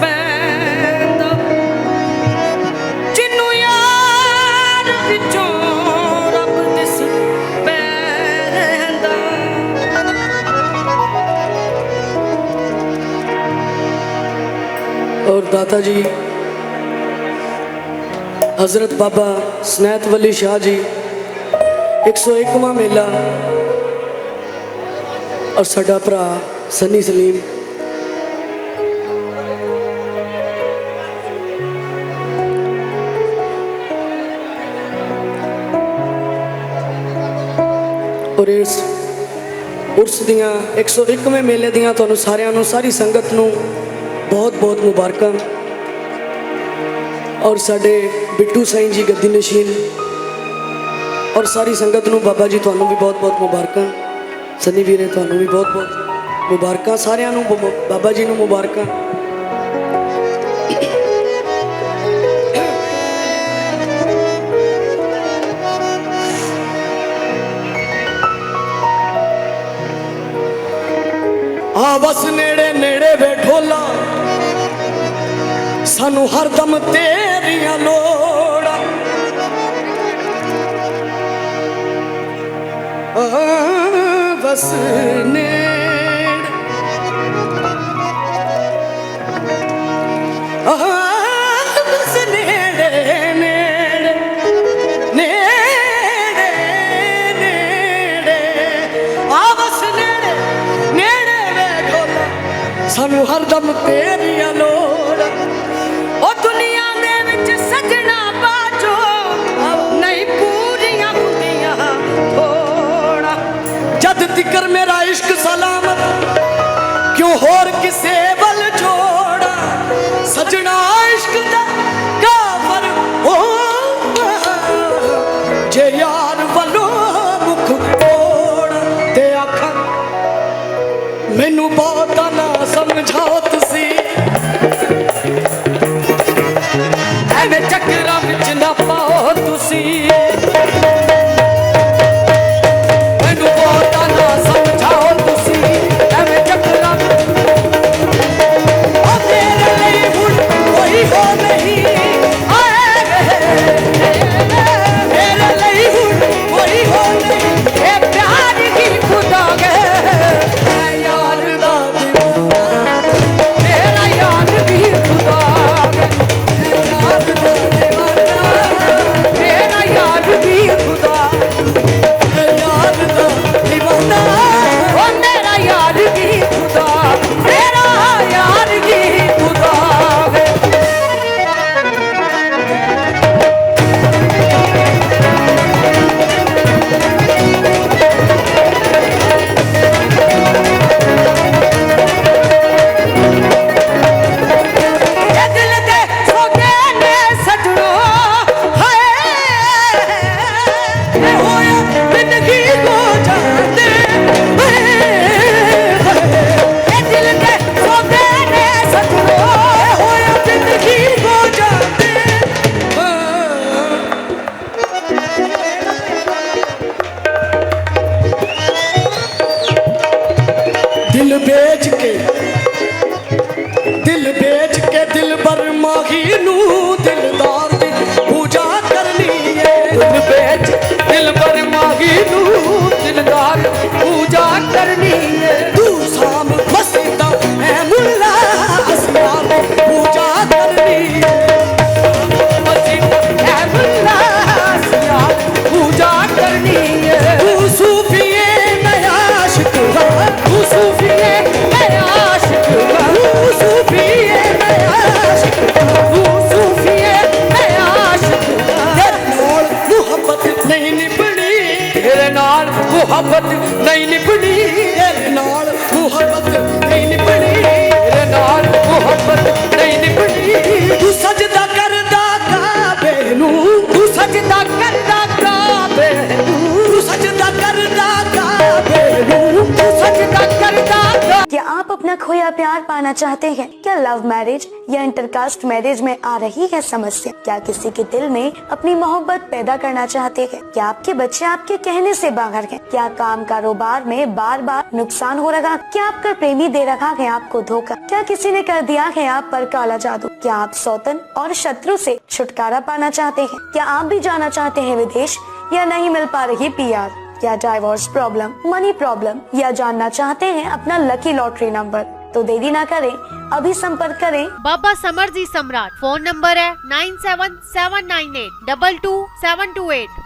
ਪੈਂਦਾ ਜਿੰਨੂੰ ਯਾਰ ਵਿੱਚੋਂ ਰੱਬ ਦਿਸ ਪੈਂਦਾ ਔਰ ਦਾਤਾ ਜੀ हज़रत बाबा स्नैत वली शाह जी एक सौ एकवा मेला और साढ़ा भरा सनी सलीम ਗੁਰੇਸ ਉਰਸ ਦੀਆਂ 101ਵੇਂ ਮੇਲੇ ਦੀਆਂ ਤੁਹਾਨੂੰ ਸਾਰਿਆਂ ਨੂੰ, ਸਾਰੀ ਸੰਗਤ ਨੂੰ ਬਹੁਤ-ਬਹੁਤ ਮੁਬਾਰਕਾਂ। ਔਰ ਸਾਡੇ ਬਿੱਟੂ ਸਾਈਂ ਜੀ ਗੱਦੀ ਨਸ਼ੀਨ, ਔਰ ਸਾਰੀ ਸੰਗਤ ਨੂੰ ਬਾਬਾ ਜੀ ਤੁਹਾਨੂੰ ਵੀ ਬਹੁਤ-ਬਹੁਤ ਮੁਬਾਰਕਾਂ। ਸੰਨੀ ਵੀਰੇ, ਤੁਹਾਨੂੰ ਵੀ ਬਹੁਤ-ਬਹੁਤ ਮੁਬਾਰਕਾਂ। ਸਾਰਿਆਂ ਨੂੰ ਬਾਬਾ ਜੀ ਨੂੰ ਮੁਬਾਰਕਾਂ। ਬਸ ਨੇੜੇ ਨੇੜੇ ਬੈਠੋਲਾ ਸਾਨੂੰ ਹਰ ਦਮ ਤੇਰੀਆਂ ਲੋੜਾਂ ਬਸ ਨੇ ਸਾਨੂੰ ਹਰਦਮ ਤੇਰੀਆਂ ਲੋੜ ਉਹ ਦੁਨੀਆ बिना खोया प्यार पाना चाहते हैं। क्या लव मैरिज या इंटरकास्ट मैरिज में आ रही है समस्या? क्या किसी के दिल में अपनी मोहब्बत पैदा करना चाहते हैं? क्या आपके बच्चे आपके कहने से बाहर हैं? क्या काम कारोबार में बार बार नुकसान हो रहा? क्या आपका प्रेमी दे रखा है आपको धोखा? क्या किसी ने कर दिया है आप पर काला जादू? क्या आप सौतन और शत्रु से छुटकारा पाना चाहते हैं? क्या आप भी जाना चाहते हैं विदेश या नहीं मिल पा रही क्या डाइवोर्स प्रॉब्लम मनी प्रॉब्लम या जानना चाहते हैं अपना लकी लॉटरी नंबर तो देरी ना करें, अभी संपर्क करें। बाबा समर जी सम्राट फ़ोन नंबर है nine seven seven nine eight double two seven two eight